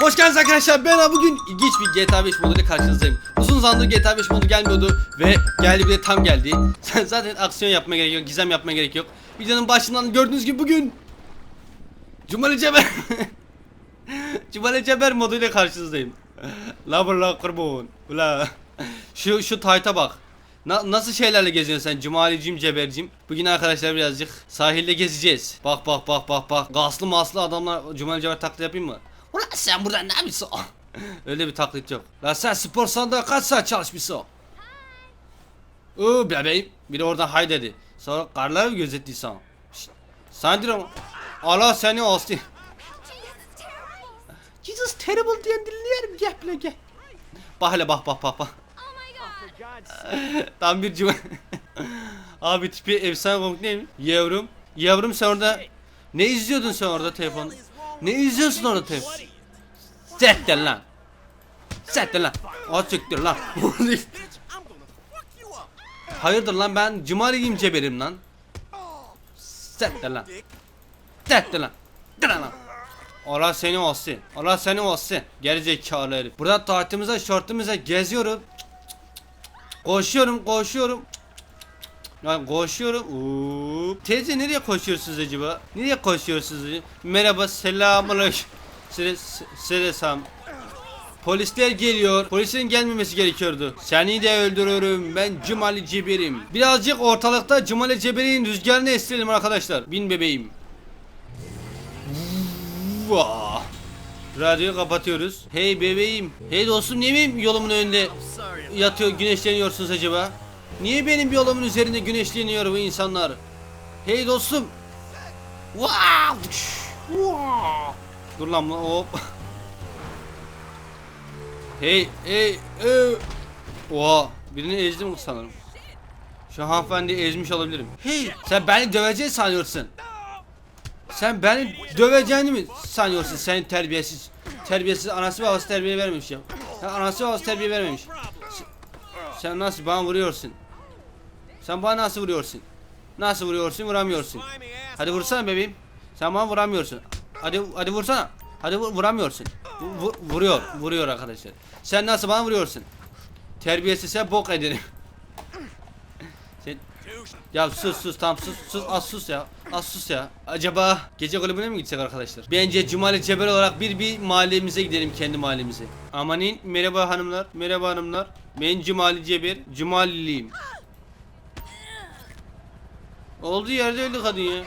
Hoş geldiniz arkadaşlar. Ben bugün ilginç bir GTA 5 moduyla karşınızdayım. Uzun zamandır GTA 5 modu gelmiyordu ve geldi bir de tam geldi. Sen zaten aksiyon yapmaya gerek yok, gizem yapmaya gerek yok. Videonun başından gördüğünüz gibi bugün Cumali Ceber Cumali Ceber moduyla karşınızdayım. La la kurbun. Ula. Şu şu tayta bak. Na- nasıl şeylerle geziyorsun sen Cumalicim Cebercim? Bugün arkadaşlar birazcık sahilde gezeceğiz. Bak bak bak bak bak. Gaslı maslı adamlar Cumali Ceber taklidi yapayım mı? Ulan sen burada ne yapıyorsun? Öyle bir taklit yok. La sen spor salonunda kaç saat çalışmışsın? Oo bebeğim. Biri oradan hay dedi. Sonra karları mı gözettiysen? Diyorum. Allah seni olsun. Jesus terrible diyen dinleyelim. Gel bile gel. Bak hele bak bak bak bak. Tam bir cuma. Abi tipi efsane komik değil mi? Yavrum. Yavrum sen orada ne izliyordun sen orada telefon? Ne izliyorsun orada telefon? Sektir lan. Sektir lan. O siktir lan. Hayırdır lan ben cumaliyim ceberim lan. Sektir lan. Sektir lan. Dur lan. Allah seni olsun. Allah seni olsun. Geri zekalı herif. Burada tahtımıza şortumuza geziyorum. Koşuyorum koşuyorum. Yani koşuyorum. Uuu. Teyze nereye koşuyorsunuz acaba? Nereye koşuyorsunuz? Merhaba selamünaleyküm. Selam. Polisler geliyor. Polisin gelmemesi gerekiyordu. Seni de öldürürüm. Ben Cumali Ceber'im. Birazcık ortalıkta Cumali Ceber'in rüzgarını estirelim arkadaşlar. Bin bebeğim. Radyoyu kapatıyoruz. Hey bebeğim. Hey dostum niye benim yolumun önünde yatıyor güneşleniyorsunuz acaba? Niye benim yolumun üzerinde güneşleniyor bu insanlar? Hey dostum. Dur lan hop. Hey hey hey. Oha birini ezdim sanırım. Şu hanımefendi ezmiş olabilirim. Hey sen beni döveceğini sanıyorsun. Sen beni döveceğini mi sanıyorsun sen terbiyesiz? Terbiyesiz anası babası terbiye vermemiş ya. Sen anası babası terbiye vermemiş. Sen nasıl bana vuruyorsun? Sen bana nasıl vuruyorsun? Nasıl vuruyorsun? Vuramıyorsun. Hadi vursana bebeğim. Sen bana vuramıyorsun. Hadi hadi vursana. Hadi vur, vuramıyorsun. Vu- vu- vuruyor. Vuruyor arkadaşlar. Sen nasıl bana vuruyorsun? Terbiyesiz sen bok ederim. Sen ya sus sus tamam sus sus az sus ya az sus ya Acaba gece kulübüne mi gitsek arkadaşlar Bence Cumali Cebel olarak bir bir mahallemize gidelim kendi mahallemize Amanin merhaba hanımlar merhaba hanımlar Ben Cumali Ceber Cumaliliyim Olduğu yerde öldü kadın ya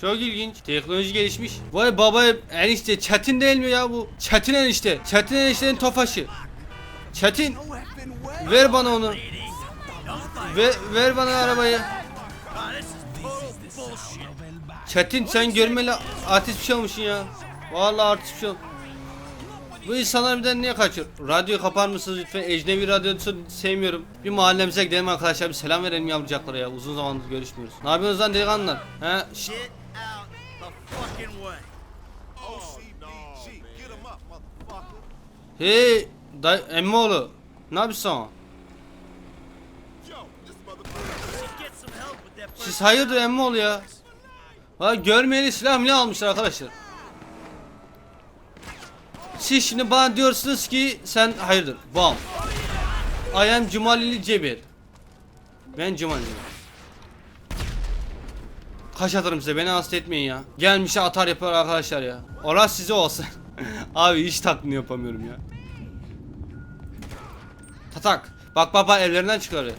çok ilginç. Teknoloji gelişmiş. Vay baba enişte Çetin değil mi ya bu? Çetin enişte. Çetin eniştenin tofaşı. Çetin. Ver bana onu. Ver, ver bana arabayı. Çetin sen görmeli artist bir şey olmuşsun ya. Vallahi artist bir şey ol- Bu insanlar birden niye kaçıyor? Radyo kapar mısınız lütfen? Ecnebi radyosu sevmiyorum. Bir mahallemize gidelim arkadaşlar. Bir selam verelim yavrucaklara ya. Uzun zamandır görüşmüyoruz. Ne yapıyorsunuz lan delikanlılar? He? Şşt. Hey, day emmoğlu. Ne yapıyorsun? That Siz hayırdır emmoğlu ya? Ha görmeyeli silah mı ne almışlar arkadaşlar? Siz şimdi bana diyorsunuz ki sen hayırdır? Bam. I am Cumalili Cebir. Ben Cumali Kaç atarım size beni hasta etmeyin ya. Gelmişe atar yapar arkadaşlar ya. Orası size olsun. Abi hiç taklını yapamıyorum ya. Tatak. Bak bak evlerinden çıkarıyor.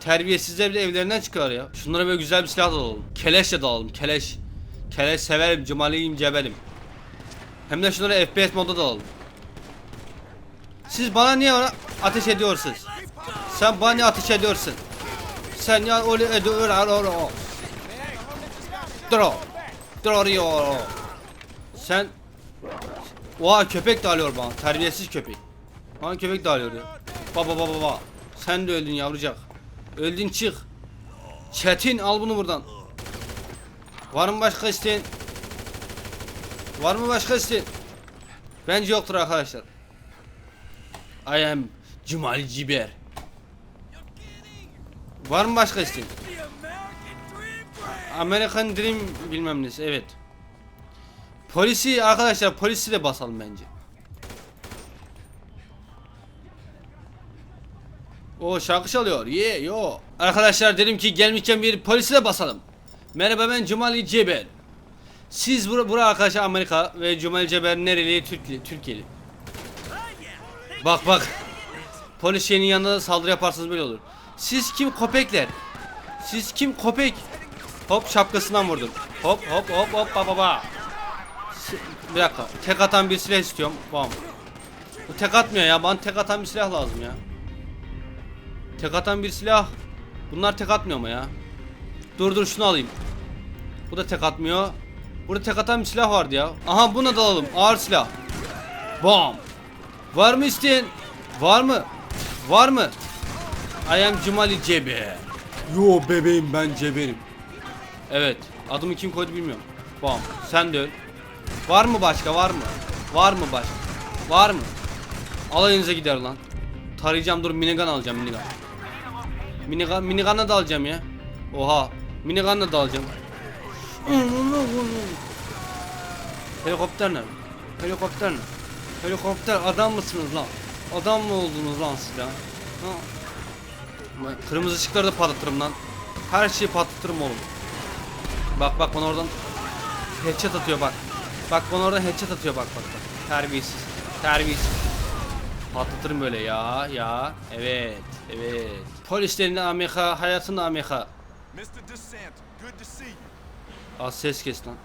Terbiyesizler bile evlerinden çıkar ya. Şunlara böyle güzel bir silah da alalım. Keleşle de alalım. Keleş. Keleş severim. Cumaliyim cebelim. Hem de şunları FPS modda da alalım. Siz bana niye ateş ediyorsunuz? Sen bana niye ateş ediyorsun? Sen ya öyle ediyor. Dro. Duruyor. Sen Oha köpek de alıyor bana. Terbiyesiz köpek. Bana köpek de alıyor. Baba baba baba. Sen de öldün yavrucak. Öldün çık. Çetin al bunu buradan. Var mı başka isteyen? Var mı başka isteyen? Bence yoktur arkadaşlar. I am Cemal Ciber. Var mı başka isteğin? American Dream bilmem nesi evet. Polisi arkadaşlar polisi de basalım bence. O şarkı çalıyor. Ye yeah, yo. Arkadaşlar dedim ki gelmişken bir polisi de basalım. Merhaba ben Cemal Ciber. Siz bura, bura arkadaşlar Amerika ve Cumali Ceber nereli? Türkli, Türkiye'li. Bak bak. Polis şeyinin yanında da saldırı yaparsanız böyle olur. Siz kim köpekler? Siz kim köpek? Hop şapkasından vurdum. Hop hop hop hop ba ba ba. Bir dakika. Tek atan bir silah istiyorum. Bam. Bu tek atmıyor ya. Bana tek atan bir silah lazım ya. Tek atan bir silah. Bunlar tek atmıyor mu ya? Dur dur şunu alayım. Bu da tek atmıyor. Burada tek atan bir silah vardı ya. Aha buna da alalım. Ağır silah. Bam. Var mı isteyen? Var mı? Var mı? I am Cumali Cebe. Yo bebeğim ben Ceberim. Evet. Adımı kim koydu bilmiyorum. Bam. Sen de öl. Var mı başka var mı? Var mı başka? Var mı? Alayınıza gider lan. Tarayacağım dur minigun alacağım minigun. Minigun minigun'la da alacağım ya. Oha. Minigun'la da alacağım. Helikopter ne? Helikopter ne? Helikopter adam mısınız lan? Adam mı oldunuz lan siz? Ben Kırmızı ışıkları da patlatırım lan. Her şeyi patlatırım oğlum. Bak bak bana oradan headshot atıyor bak. Bak bana oradan headshot atıyor bak bak bak. Terbiyesiz. Terbiyesiz. Patlatırım böyle ya ya. Evet evet. Polislerin Amerika, hayatın Amerika. Mr. DeSanta, good to see you. Az ses kes lan.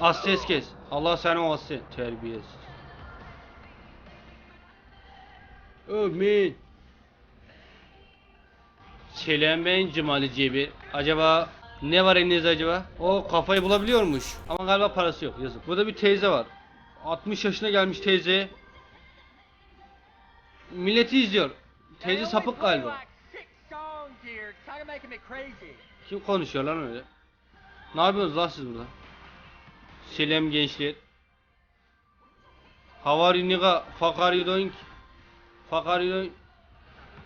Az ses kes. Allah seni olsun. Terbiyesiz. Amin. Selam ben Cumali Cebir. Acaba ne var elinizde acaba? O kafayı bulabiliyormuş. Ama galiba parası yok yazık. Burada bir teyze var. 60 yaşına gelmiş teyze. Milleti izliyor. Teyze sapık galiba. Kim konuşuyor lan öyle? Ne yapıyorsunuz lan siz burada? Selam gençler. How are you nigga? Fuck are you doing? Fuck are you doing?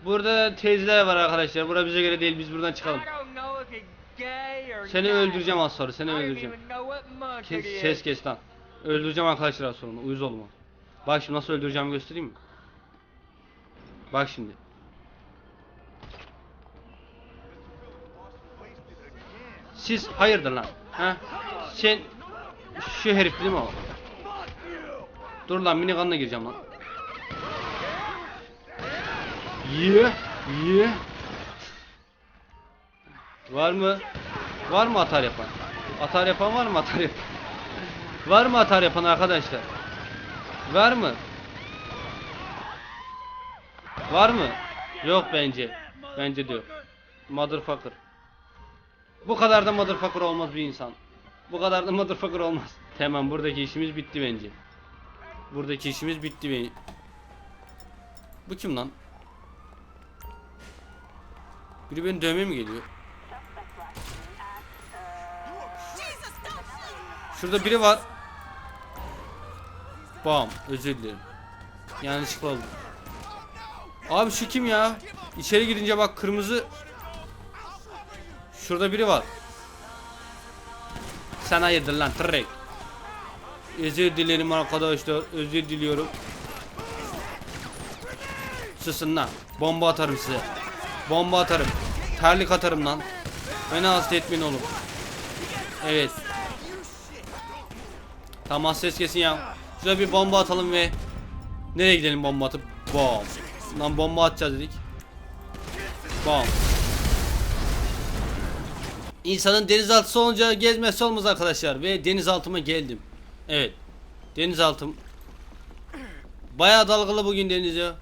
Burada teyzeler var arkadaşlar. Bura bize göre değil. Biz buradan çıkalım. Seni öldüreceğim az sonra. Seni öldüreceğim. Kes, ses kes lan. Öldüreceğim arkadaşlar az sonra. Uyuz olma. Bak şimdi nasıl öldüreceğimi göstereyim mi? Bak şimdi. Siz hayırdır lan? Ha? Sen şu herif değil mi o? Dur lan minigunla gireceğim lan. Ye, ye. Var mı? Var mı atar yapan? Atar yapan var mı atar yapan? Var mı atar yapan arkadaşlar? Var mı? Var mı? Yok bence. Bence diyor. Motherfucker. Bu kadar da motherfucker olmaz bir insan. Bu kadar da motherfucker olmaz. Tamam buradaki işimiz bitti bence. Buradaki işimiz bitti bence. Bu kim lan? Biri beni dövmeye mi geliyor? Şurada biri var. Bam, özür dilerim. Yanlışlıkla oldu. Abi şu kim ya? İçeri girince bak kırmızı Şurada biri var. Sen hayırdır lan tırrek. Özür dilerim arkadaşlar. Özür diliyorum. Susun lan. Bomba atarım size. Bomba atarım. Terlik atarım lan. Beni hasta etmeyin oğlum. Evet. Tamam ses kesin ya. Şuraya bir bomba atalım ve nereye gidelim bomba atıp? Bom. Lan bomba atacağız dedik. Bom. İnsanın denizaltısı olunca gezmesi olmaz arkadaşlar ve denizaltıma geldim. Evet. Denizaltım. Bayağı dalgalı bugün deniz ya.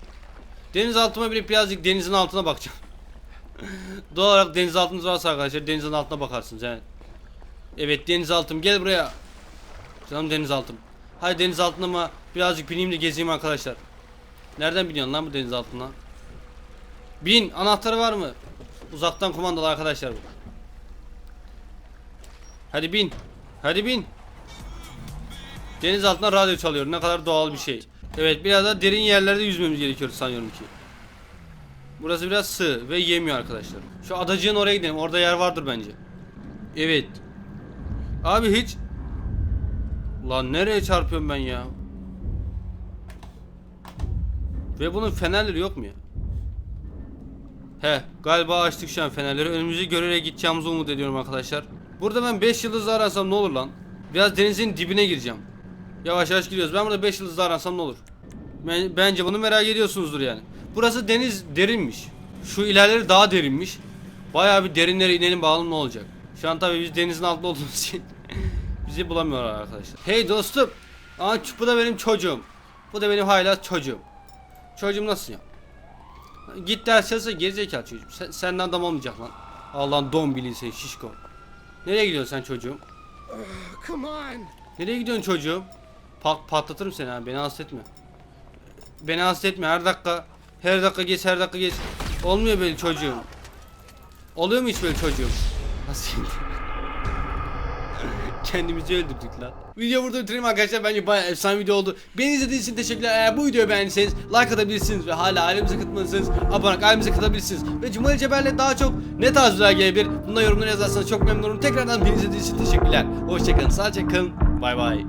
Denizaltıma bir birazcık denizin altına bakacağım. Doğal olarak denizaltınız varsa arkadaşlar denizin altına bakarsınız yani. Evet denizaltım gel buraya. Canım denizaltım. Hadi denizaltına mı birazcık bineyim de gezeyim arkadaşlar. Nereden biniyorsun lan bu denizaltına? Bin anahtarı var mı? Uzaktan kumandalı arkadaşlar bu. Hadi bin. Hadi bin. Deniz altında radyo çalıyor. Ne kadar doğal bir şey. Evet biraz da derin yerlerde yüzmemiz gerekiyor sanıyorum ki. Burası biraz sığ ve yemiyor arkadaşlar. Şu adacığın oraya gidelim. Orada yer vardır bence. Evet. Abi hiç... Lan nereye çarpıyorum ben ya? Ve bunun fenerleri yok mu ya? He galiba açtık şu an fenerleri. Önümüzü görerek gideceğimizi umut ediyorum arkadaşlar. Burada ben 5 yıldızlı aransam ne olur lan? Biraz denizin dibine gireceğim. Yavaş yavaş giriyoruz. Ben burada 5 yıldızlı aransam ne olur? Ben- Bence bunu merak ediyorsunuzdur yani. Burası deniz derinmiş. Şu ilerleri daha derinmiş. Bayağı bir derinlere inelim bakalım ne olacak. Şu an tabii biz denizin altında olduğumuz için bizi bulamıyorlar arkadaşlar. Hey dostum. Aa, bu da benim çocuğum. Bu da benim hala çocuğum. Çocuğum nasıl ya? Git ders çalışsa gerizekalı çocuğum. Sen, senden adam olmayacak lan. Allah'ın don bilin sen şişko. Nereye gidiyorsun sen çocuğum? Come on. Nereye gidiyorsun çocuğum? Pat, patlatırım seni ha beni hasta etme. Beni hasta etme her dakika. Her dakika geç her dakika geç. Olmuyor böyle çocuğum. Oluyor mu hiç böyle çocuğum? Nasıl Kendimizi öldürdük lan. Video burada bitireyim arkadaşlar. Bence bayağı efsane video oldu. Beni izlediğiniz için teşekkürler. Eğer bu videoyu beğendiyseniz like atabilirsiniz ve hala ailemize katılmadıysanız abone olup ailemize katılabilirsiniz. Ve Cumhuriyet Ceber'le daha çok ne tarz videolar gelebilir? Bunları yorumlara yazarsanız çok memnun olurum. Tekrardan beni izlediğiniz için teşekkürler. Hoşçakalın, sağlıcakla kalın. Bay bay.